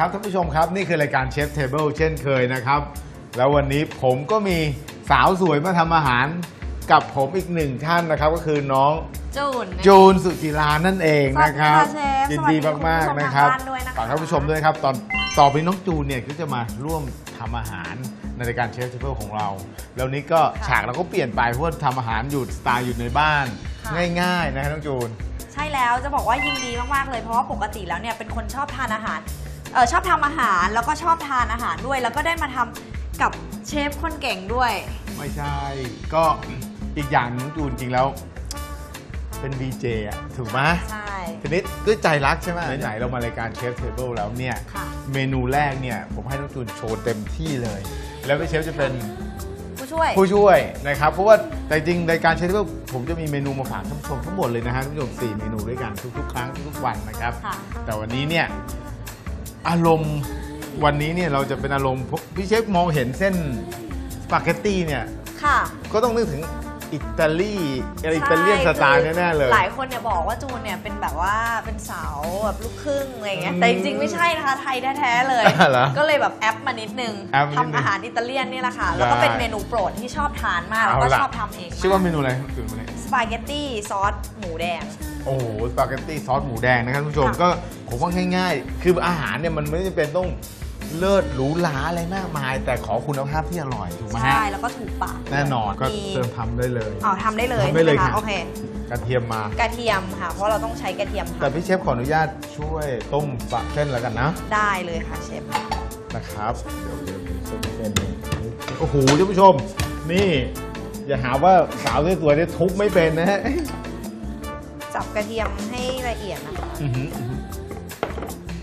ดีครับท่านผู้ชมครับ นี่คือรายการเชฟเทเบิลเช่นเคยนะครับ แล้ววันนี้ผมก็มีสาวสวยมาทำอาหารกับผมอีกหนึ่งท่านนะครับ ก็คือน้องจูน จูนสุจิรานั่นเองนะครับสวัสดีค่ะเชฟยินดีมากสวัสดีๆนะครับคุณผู้ชมทางบ้านด้วยนะคะ ฝากท่านผู้ชมด้วยครับ ตอนต่อไปน้องจูนเนี่ยก็จะมาร่วมทำอาหารในรายการเชฟเทเบิลของเรา แล้วนี้ก็ฉากเราก็เปลี่ยนไปเพราะว่าทำอาหารอยู่สไตล์อยู่ในบ้าน ง่ายๆนะครับน้องจูน ใช่แล้วจะบอกว่ายินดีมาก ๆ เลยเพราะว่าปกติแล้วเนี่ยเป็นคนชอบทานอาหาร เออชอบทำอาหารแล้วก็ชอบทานอาหารด้วย แล้วก็ได้มาทำกับเชฟคนเก่งด้วย ไม่ใช่ ก็อีกอย่างหนึงน้องจูนจริงแล้ว เป็นดีเจอะถูกไหมใช่ ทีนี้ด้วยใจรักใช่ไหมไหนๆเรามารายการเชฟเทเบิลแล้วเนี่ย ค่ะ เมนูแรกเนี่ย ผมให้น้องจูนโชว์เต็มที่เลย แล้วพี่เชฟจะเป็นผู้ช่วย ผู้ช่วยนะครับ เพราะว่าแต่จริงรายการเชฟเทเบิลผมจะมีเมนูมาฝากท่านผู้ชมทั้งหมดเลยนะฮะท่านผู้ชมสี่เมนูด้วยกันทุกๆ ครั้งทุกๆวันนะครับ ค่ะ แต่วันนี้เนี่ย อารมณ์วันนี้เนี่ยเราจะเป็นอารมณ์พวกพี่เชฟมองเห็นเส้นสปาเกตตี้เนี่ยค่ะ ก็ต้องนึกถึง อิตาลีอะไรอิตาเลียนสไตล์แน่ๆเลย หลายคนเนี่ยบอกว่าจูนเนี่ยเป็นแบบว่าเป็นสาวแบบลูกครึ่งอะไรเงี้ยอืมแต่จริงๆไม่ใช่นะคะ ไทยแท้ๆเลยเหรอก็เลยแบบแอปมานิดนึงแอปมานิดนึงทำอาหารอิตาเลียนนี่แหละค่ะ แล้วก็ได้เป็นเมนูโปรดที่ชอบทานมาก แล้วก็เาล่ะชอบทำเอง ชื่อว่าเมมากนูอะไรครับคุณวันนี้สปาเกตตี้ซอสหมูแดงโอ้โหสปาเกตตี้ซอสหมูแดงนะครับท่านผู้ชมค่ะก็ผมว่าง่าย ๆ คืออาหารเนี่ยมันไม่จำเป็นต้อง เลิศหรูหราอะไรมากมาย แต่ขอคุณภาพที่อร่อยถูกไหมฮะใช่ แล้วก็ถูกปากแน่นอนก็มีเติมทำได้เลยเอาทำได้เลยทำได้เลยใช่หมค่ะโอเคกระเทียมมากระเทียมค่ะ เพราะเราต้องใช้กระเทียมแต่ค่ะพี่เชฟขออนุญาตช่วยต้มปะเส้นแล้วกันนะ ได้เลยค่ะเชฟนะครับเดี๋ยวเดี๋ยวเส้นเส้นนี้โอ้โหท่านผู้ชม นี่ อย่าหาว่าสาวสวยๆเนี่ยทุบไม่เป็นนะฮะจับกระเทียมให้ละเอียดนะคะอื้อหืออื้อหือ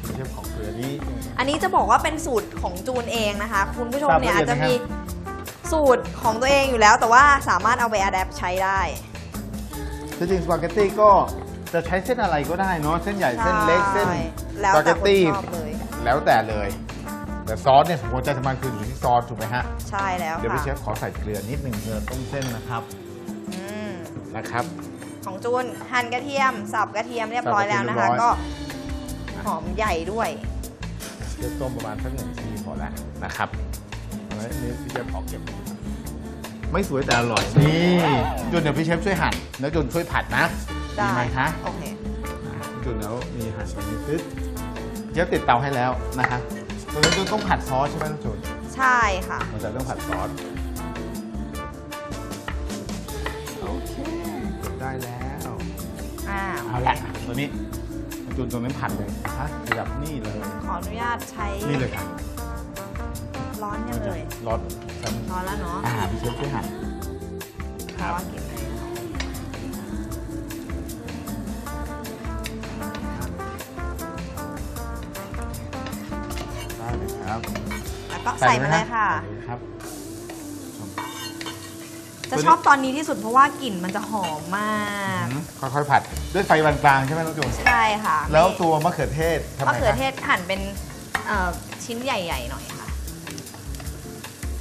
พี่เชฟของเกลือนี้ อันนี้จะบอกว่าเป็นสูตรของจูนเองนะคะ คุณผู้ชมเนี่ยครัอาบจจะละเอีมียดไหมครัสูตรของตัวเองอยู่แล้ว แต่ว่าสามารถเอาไปอัดแอปใช้ได้จริงๆสปาเกตตี้ก็จะใช้เส้นอะไรก็ได้เนาะเส้นใหญ่เส้นเล็กเส้นใช่แล้วสปาเกแต่ตคนตี้ชอบเลยแล้วแต่เลย แต่ซอสเนี่ยหัวใจสำคัญคืออยู่ที่ซอสถูกไหมฮะใช่แล้วเดี๋ยวพี่ค่ะเชฟขอใส่เกลือนิดหนึ่งเกลือต้มเส้นนะครับอืมนะครับ ของจูนหั่นกระเทียมสับกระเทียมเรียบร้อยแล้วนะคะสับกระเทียมเรียบร้ก็อยหอมใหญ่ด้วย เดี๋ยวต้มประมาณสักหนึ่งนาทีพอแล้วนะครับเอาไว้นี่พี่เชฟขอเก็บ ไม่สวยแต่อร่อย นี่จุนเดี๋ยวพี่เชฟช่วยหั่นแล้วจุนช่วยผัดนะได้ดีไหมคะโอเคอ่าจุนแล้วมีหั่นตรงนี้ปึ๊บเชฟติดเตาให้แล้วนะคะตรงนี้จุนต้องผัดซอสใช่ไหมน้องจุนใช่ค่ะเราจะต้องผัดซอสโอเคได้แล้ว อ้าวเอาละตัวนี้ จุนตรงนั้นผัดเลยฮะขยับนี่เลย ขออนุญาตใช้นี่เลยค่ะร้อนยังเลยรสสันร้อนแล้วเนาะอ่าพี่เชฟช่วยหั่นเพราะว่ากินไหนได้เลยครับแล้วก็ใส่มาเลยค่ะใส่เลยครับ จะชอบตอนนี้ที่สุดเพราะว่ากลิ่นมันจะหอมมาก อืมค่อยๆผัดด้วยไฟปานกลางใช่ไหมน้องจูนใช่ค่ะแล้วตัวมะเขือเทศทำไงมะเขือเทคศหั่นเป็นเอ่อชิ้นใหญ่ๆหน่อยค่ะ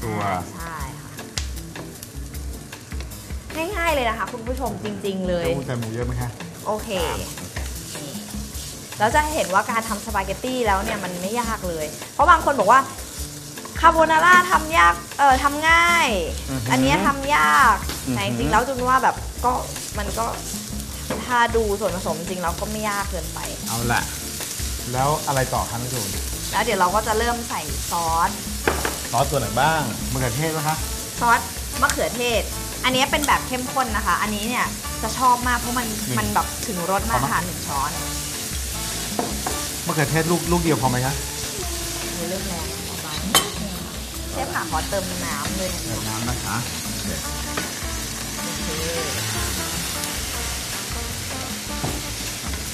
ตัวใช่ค่ะง่ายๆเลยนะคะ คุณผู้ชมจริง ๆ เลย เต้าหู้ใส่หมูเยอะไหมคะโอเคนี่แล้วจะเห็นว่าการทำสปาเกตตี้แล้วเนี่ยมันไม่ยากเลย เพราะบางคนบอกว่า คาโบนาร่าทำยาก เออทำง่ายอันเนี้ยทำยากแต่จริงๆแล้วจุนว่าแบบก็มันก็ถ้าดูส่วนผสมจริงๆแล้วก็ไม่ยากเกินไป เอาละแล้วอะไรต่อคะน้องจูนแล้วเดี๋ยวเราก็จะเริ่มใส่ซอส ซอสตัวไหนบ้างมะเขือเทศไหมคะ ซอสมะเขือเทศ อันนี้เป็นแบบเข้มข้นนะคะ อันนี้เนี่ยจะชอบมากเพราะมันมันแบบถึงรสมากค่ะหนึ่งช้อนมะเขือเทศลูกลูกเดียวพอไหมคะมีเริ่มแรงเบาๆเชฟค่ะขอเติมน้ำเลยนะใส่น้ำนะคะ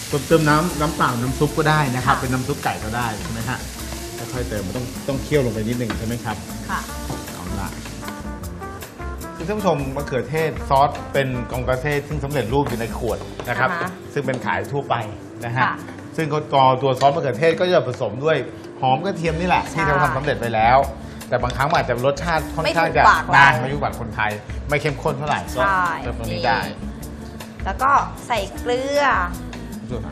เติมเติมน้ำน้ำเปล่าน้ำซุปก็ได้นะครับ เป็นน้ำซุปไก่ก็ได้ใช่ไหมฮะค่อยๆเติมมันต้องต้องเคี่ยวลงไปนิดหนึ่งใช่ไหมครับ ค่ะเอาละคือท่านผู้ชมมะเขือเทศซอสเป็นกองกระเทศซึ่งสำเร็จรูปอยู่ในขวดนะครับอ่าฮะซึ่งเป็นขายทั่วไปนะฮะค่ะซึ่งเขากรอตัวซอสมะเขือเทศก็จะผสมด้วยหอมกระเทียมนี่แหละที่เราทำสำเร็จไปแล้ว แต่บางครั้งมันอาจจะรสชาติค่อนข้างจะไม่ถูกปากเรานานไม่ยุ่ปากคนไทย ไม่เข้มข้นเท่าไหร่ก็ใช่เติมตรงนี้นี่ได้แล้วก็ใส่เกลือส่วน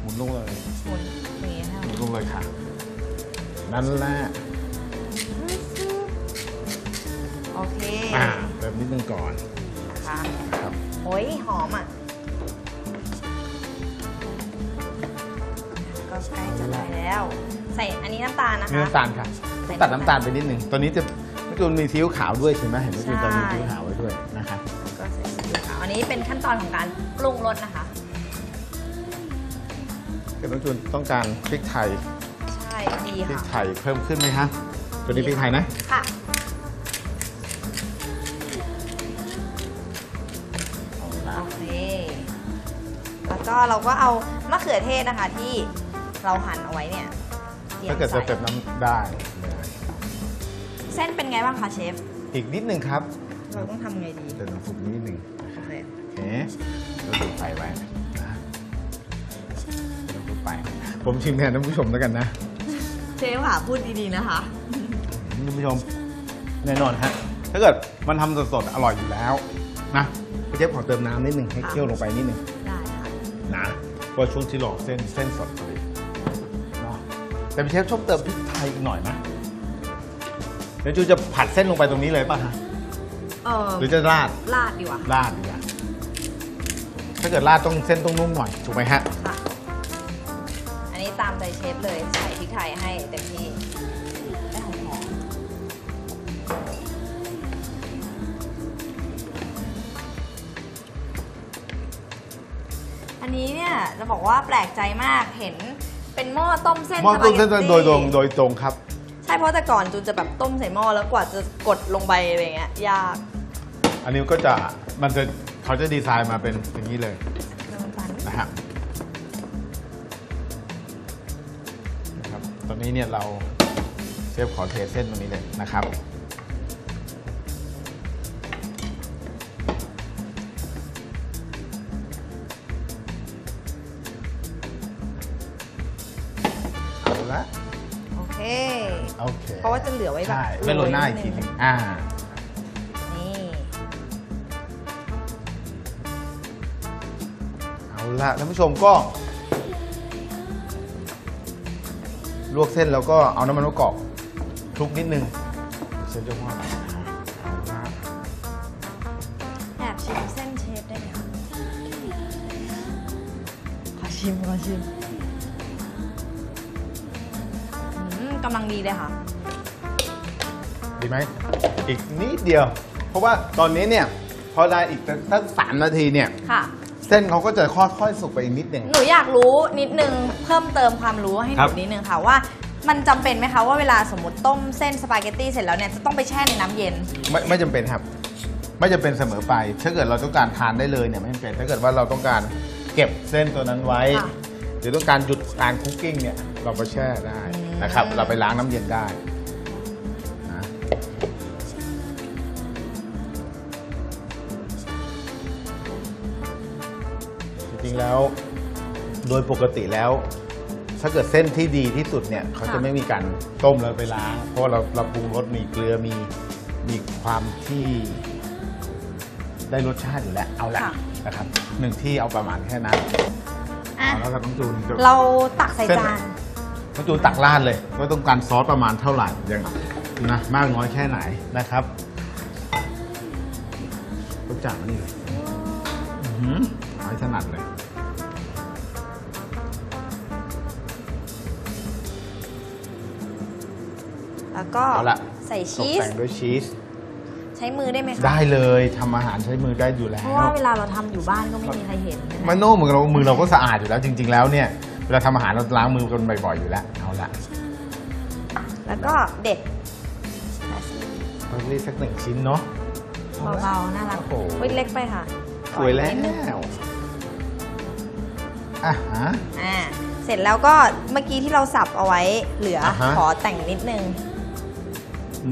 หมุนลงเลยหมุนอย่างนี้ค่ะหมุนลงเลยค่ะ นั่นแหละโอเคอ่าเติมนิดนึงก่อนนะคะครับโอ้ยหอมอะก็ใกล้จะได้แล้ว ใส่อันนี้น้ำตาลนะมีคะน้ำตาลค่ะใส่ตัดน้ำน้ำตาตาลลไปนิดนึงตัวนี้จะน้องจูนมีซีอิ๊วขาวด้วยใช่ไหมเห็นน้องจูนใช่ตอนมีซีอิ๊วขาวไว้ด้วยนะคะก็ใส่ซีอิ๊วขาวอันนี้เป็นขั้นตอนของการปรุงรสนะคะก็น้องจูนต้องการพริกไทยใช่ดีพริกค่ะไทยเพิ่มขึ้นไหมคะตัวนี้พริกไทยนะค่ะโอเคแล้วก็เราก็เอามะเขือเทศนะคะที่เราหั่นเอาไว้เนี่ยตรียมถ้าเกิดจะใส่เติมน้ำได้เลย เส้นเป็นไงบ้างคะเชฟ อีกนิดนึงครับ เราต้องทำไงดีเติมน้ำซุปนิดนึงโอเคโอเคแล้วดูไฟไว้นะเติมน้ำซุปไปผมชิมแทนท่านผู้ชมแล้วกันนะเชฟค่ะพูดดีๆนะคะท่านผู้ชมแน่นอนฮะถ้าเกิดมันทำสดๆอร่อยอยู่แล้วนะพี่เจ๊ขอเติมน้ำนิดนึงให้ค่ะเคี่ยวลงไปนิดนึงได้ค่ะนะเพราะช่วงที่รอเส้นเส้นสดพอดีเนาะแต่พี่เชฟชอบเติมพริกไทยอีกหน่อยนะ เดี๋ยวจูจะผัดเส้นลงไปตรงนี้เลยป่ะฮะเออหรือจะราดลาดดีกว่าราดดีกว่าถ้าเกิดราดต้องเส้นต้องนุ่มหน่อยถูกไหมฮะค่ะ อันนี้ตามใจเชฟเลยใส่พริกไทยให้เต็มที่ได้หอมๆอันนี้เนี่ยจะบอกว่าแปลกใจมากเห็นเป็นหม้อต้มเส้นหม้อต้มเส้นสปากตตี้โดยตรงโดยตรงครับใช่เพราะแต่ก่อนจูนจะแบบต้มใส่หม้อแล้วกว่าจะกดลงไปอะไรเงี้ยยาก อันนี้ก็จะมันจะเขาจะดีไซน์มาเป็นอย่างนี้เลยน้ำตาลนะฮะนะครับ ตอนนี้เนี่ยเราเชฟขอเทเส้นตรงนี้เลยนะครับ ลือไว้แบบใช่ไม่โรยหน้าอีกทีหนึงอ่า นี่เอาละท่านผู้ชมก็ ลวกเส้นแล้วก็เอาน้ำมันมะกอกคลุกนิดนึงเชฟจะว่าเอาละแอบชิมเส้นเชฟได้ไหมคะขอชิมขอชิมอืมกำลังดีเลยค่ะ ดีไหมอีกนิดเดียว เพราะว่าตอนนี้เนี่ยพอได้อีกสักสามนาทีเนี่ย ค่ะ เส้นเขาก็จะค่อยๆสุกไปอีกนิดหนึ่ง หนูอยากรู้นิดนึงเพิ่มเติมความรู้ให้หครันูบ นิดนึงค่ะว่า มันจำเป็นไหมคะว่าเวลาสมมติต้มเส้นสปาเกตตี้เสร็จแล้วเนี่ยจะต้องไปแช่ในน้ำเย็น ไม่ไม่จำเป็นครับ ไม่จำเป็นเสมอไป ถ้าเกิดเราต้องการทานได้เลยเนี่ยไม่จำเป็นถ้าเกิดว่าเราต้องการเก็บเส้นตัวนั้นไว้ ค่ะหรือต้องการหยุดการคุกกิ้งเนี่ยเราไปแช่ได้นะครับอืมเราไปล้างน้ำเย็นได้ ๆแล้ว โดยปกติแล้ว ถ้าเกิดเส้นที่ดีที่สุดเนี่ยเขาจะไม่มีการต้มแล้วไปล้าง เพราะว่าเราเราปรุงรสมีเกลือมีมีความที่ได้รสชาติอยู่แล้วเอาละค่ะ นะครับหนึ่งที่เอาประมาณแค่นั้นอะเอาแล้วครับน้องจูนเราตักใส่เส้น จานน้องจูนตักราดเลยว่าต้องการซอสประมาณเท่าไหร่ยังนะมากน้อยแค่ไหนนะครับก็จ่านี่เลยอื้อหือ เอาให้ถนัดเลยแล้วก็เอาละใส่ตชีกสแต่งด้วยชีส ใช้มือได้ไหมคะได้เลยทำอาหารใช้มือได้อยู่แล้เพวราะว่าเวลาเราทำอยู่บ้านก็ไม่มีใครเห็นนะมันโน่เหมือนเรามือเราก็สะอาดอยู่แล้วจริง ๆ แล้วเนี่ยเวลาทำอาหารเราล้างมือกันบ่อยๆอยู่แล้วเอาละแล้วก็เด็ดเราเรียกสักหนึ่งชิ้นเนาะเบาๆน่ารักโอ้โหเฮ้ยเล็กไปค่ะสวยแล้ว นิดนึง อะฮะ อ่าเสร็จแล้วก็เมื่อกี้ที่เราสับเอาไว้เหลือ อ่าฮะ ขอแต่งนิดนึง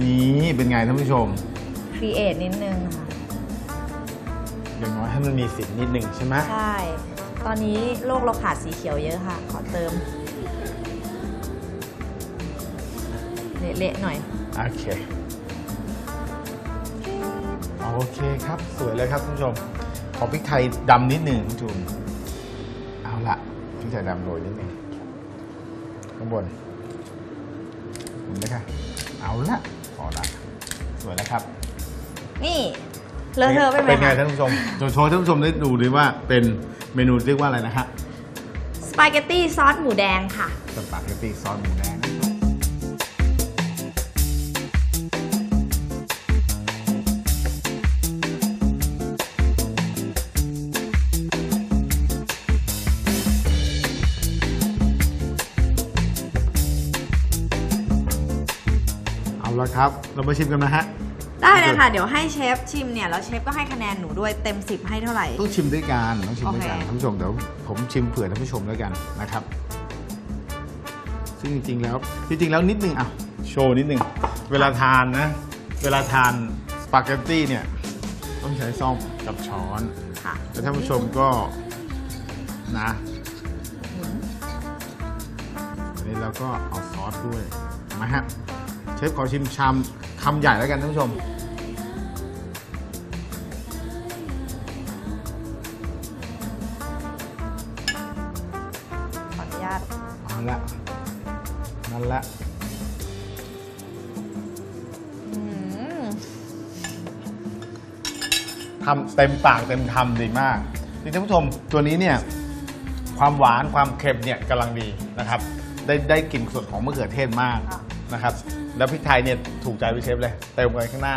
นี่เป็นไงท่านผู้ชม ครีเอทนิดนึงค่ะ อย่างน้อยให้มันมีสีนิดหนึ่งใช่ไหมใช่ ตอนนี้โลกเราขาดสีเขียวเยอะค่ะ ขอเติม เละๆหน่อย โอเค โอเคครับ สวยเลยครับท่านผู้ชม ขอพริกไทยดำนิดหนึ่งคุณจูน เอาละพริกไทยดำโรยนิดหนึ่งข้างบนเห็นไหมคะเอาละพอละสวยแล้วครับ นี่เลอะเทอะไปไหมเป็นไงคะท่านผู้ชมโชว์โชว์ให้ท่านผู้ชมได้ดูด้วยว่าเป็นเมนูเรียกว่าอะไรนะฮะสปาเกตตี้ซอสหมูแดงค่ะ สปาเกตตี้ซอสหมูแดง เอาละครับ เรามาชิมกันนะฮะ ได้เลยค่ะ เดี๋ยวให้เชฟชิมเนี่ย แล้วเชฟก็ให้คะแนนหนูด้วยเต็ม 10 ให้เท่าไหร่ ต้องชิมด้วยกันต้องชิมด้วยกันโอเคท่านผู้ชมเดี๋ยวผมชิมเผื่อท่านผู้ชมแล้วกันนะครับ ซึ่งจริงๆแล้วจริงๆแล้วนิดนึงอะโชว์นิดนึง เวลาทานนะ เวลาทานสปาเกตตี้เนี่ย ต้องใช้ซ่อมกับช้อนค่ะแล้วท่านผู้ชมก็นะอันนี้เราก็เอาซอสด้วยเห็นไหมฮะเชฟขอชิมชามคำใหญ่แล้วกันท่านผู้ชม ขออนุญาตเอาละนั่นละอืมทำเต็มปากเต็มคำดีมากจริงๆท่านผู้ชมตัวนี้เนี่ย ความหวานความเค็มเนี่ยกำลังดีนะครับ ได้ได้กลิ่นสดของมะเขือเทศมากค่ะนะครับ แล้วพริกไทยเนี่ยถูกใจพี่เชฟเลยเติมไปข้างหน้า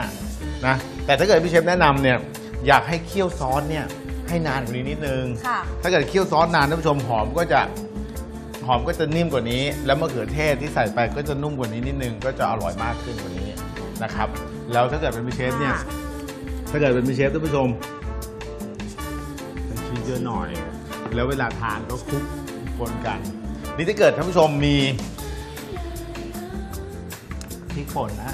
นะแต่ถ้าเกิดพี่เชฟแนะนำเนี่ยอยากให้เคี่ยวซอสเนี่ยให้นานกว่านี้นิดนึง ค่ะ ถ้าเกิดเคี่ยวซอสนานท่านผู้ชมหอมก็จะหอมก็จะนิ่มกว่านี้ แล้วมะเขือเทศที่ใส่ไปก็จะนุ่มกว่านี้นิดนึงก็จะอร่อยมากขึ้นกว่านี้นะครับแล้วถ้าเกิดเป็นพี่เชฟเนี่ยค่ะ ถ้าเกิดเป็นพี่เชฟท่านผู้ชมใส่ชีสเยอะหน่อย แล้วเวลาทานก็คลุกปนกัน นี่ถ้าเกิดท่านผู้ชมมี พริกป่นนะ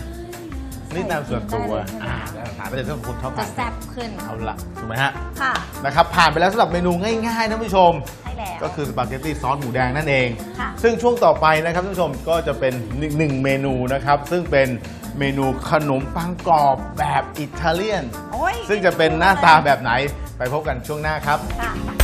นี่นำส่วนตัวได้เลยใช่ไหมอ่าแล้วถามไปเลยถ้าคุณชอบจะทานแซ่บขึ้นเอาละถูกไหมฮะ ค่ะนะครับ ผ่านไปแล้วสำหรับเมนูง่ายๆท่านผู้ชม ใช่แล้ว ก็คือสปาเกตตี้ซอสหมูแดงนั่นเอง ค่ะ ซึ่งช่วงต่อไปนะครับท่านผู้ชมก็จะเป็นหนึ่งหนึ่งเมนูนะครับ ซึ่งเป็นเมนูขนมปังกรอบแบบอิตาเลียน โอ้ยซึ่งจะเป็นหน้าตาแบบไหนไปพบกันช่วงหน้าครับ ค่ะ